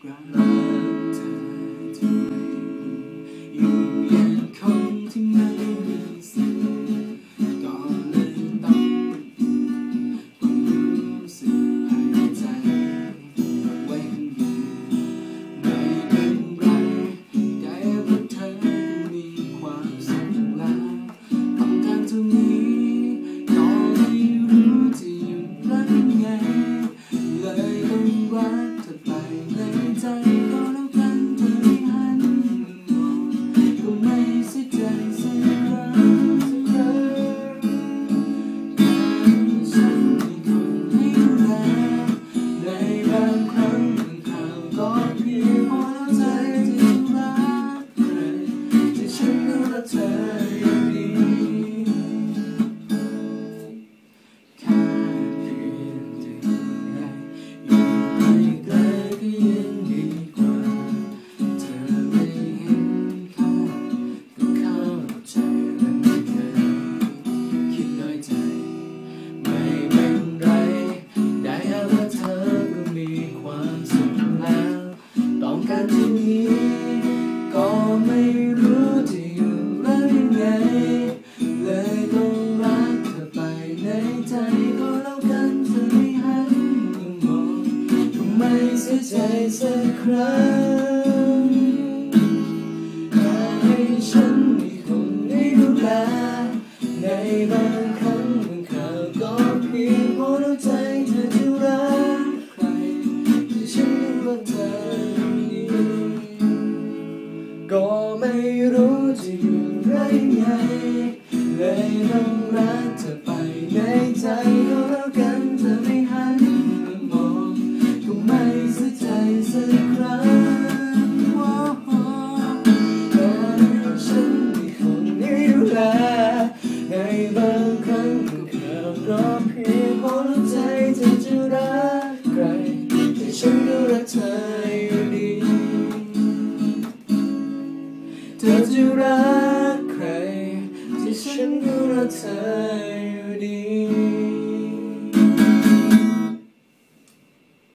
ground. Lord. สียใจสักครั้งให้ฉันมีคนได้ดูแลในบาง จะรักใคร ที่ฉันก็รักเธออยู่ดี